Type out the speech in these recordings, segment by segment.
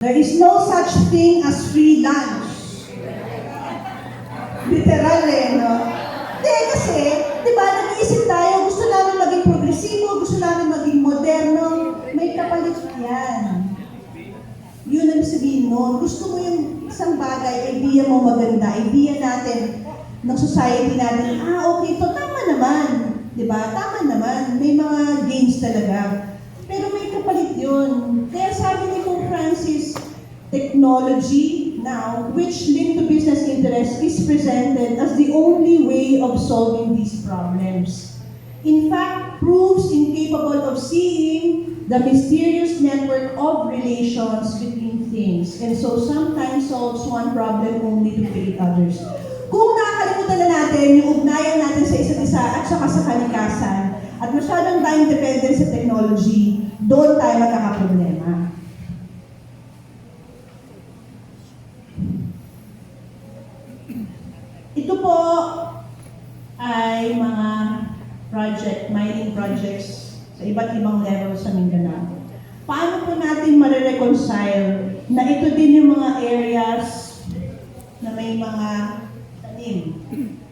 There is no such thing as free lunch. Literal eh, no? Hindi, kasi, di ba, nag-iisip tayo, gusto namin maging progresibo, gusto namin maging moderno, may kapalit yan. Yun ang sabihin nun. Gusto mo yung isang bagay, idea mo maganda, idea natin ng society natin, ah, okay, to tama naman. Di ba? Tama naman. May mga gains talaga. Pero may kapalit yun. Kaya sabi ni Pope Francis, technology now, which linked to business interests, is presented as the only way of solving these problems. In fact, proves incapable of seeing the mysterious network of relations between things, and so sometimes solves one problem only to create others. Kung nakakalimutan na natin yung ugnayan natin sa isa't isa at saka sa kalikasan, at masyadong tayong dependent sa technology, doon tayo magkakaproblema. Ito po ay mga project, mining projects sa iba't ibang level sa Mindanao. Paano po natin marireconcile na ito din yung mga areas na may mga tanim?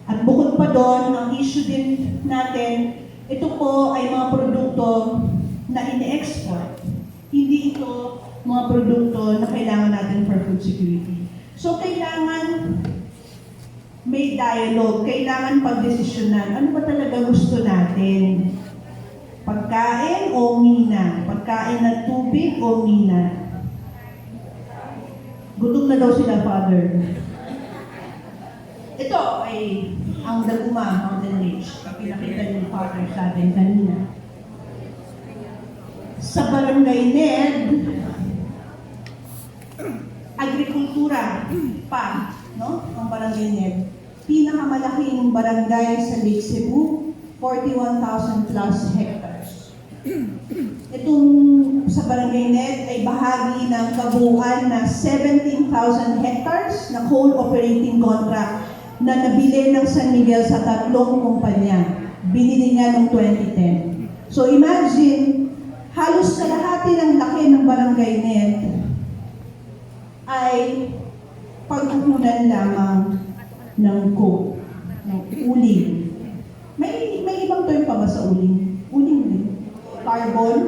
At bukod pa doon, ang issue din natin, ito po ay mga produkto na ini-export. Hindi ito mga produkto na kailangan natin for food security. So kailangan may dialogue, kailangan pagdesisyonan. Ano ba talaga gusto natin? Pagkain o mina? Pagkain ng tubig o mina? Gutom na daw sila, Father. Ito ay ang Daguma Mountain Range. Pinakita ni Father sa atin kanina. Sa Barangay Ned, agrikultura pa, no? Ang Barangay Ned. Pinakamalaking barangay sa Lake Cebu, 41,000 plus hectares. Itong sa Barangay Ned ay bahagi ng kabuuan na 17,000 hectares na coal operating contract na nabili ng San Miguel sa tatlong kumpanya. Binili niya noong 2010. So imagine, halos kalahati ng laki ng Barangay Ned ay pagkukunan lamang ng coal, ng uling. May, may ibang term pa ba sa uling? Uling din. Carbon,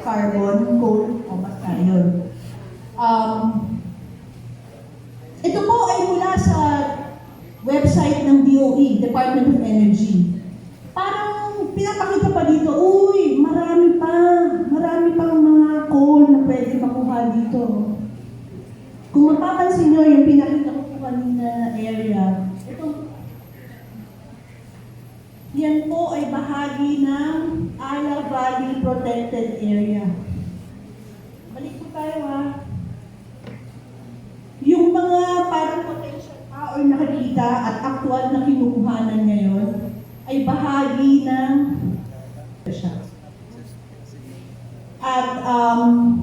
carbon, coal, o basta yun. Um, ito po ay mula sa website ng DOE, Department of Energy. Parang pinapakita pa dito, uy, marami pa, marami pang mga coal na pwede makuha dito. Kung mapapansin nyo yung pinakita ko po kanina na area, ito, yan po ay bahagi ng Ala Valley Protected Area. Balik po tayo ha. Yung mga parang potential power na nakikita at actual na kinukuhanan ngayon ay bahagi ng. At um,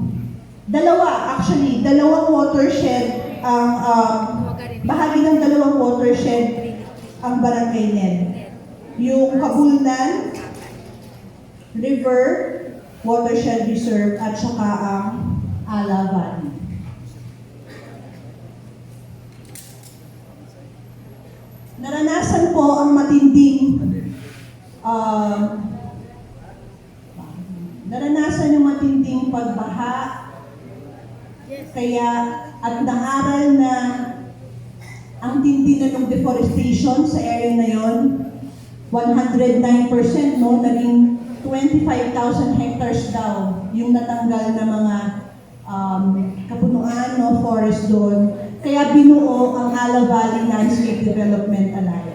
dalawa, actually, dalawang watershed ang um, bahagi ng dalawang watershed ang Barangay Ned. Yung Kabulnan River Watershed Reserve at saka ang Ala Valley. Naranasan po ang matinding uh, naranasan yung matinding pagbaha kaya at naaral na ang tindi na ng deforestation sa area na yon 109% no? Naging 25,000 hectares daw yung natanggal na mga um, kapunuan no? Forest doon. Kaya binuo ang Ala Valley Landscape Development Alliance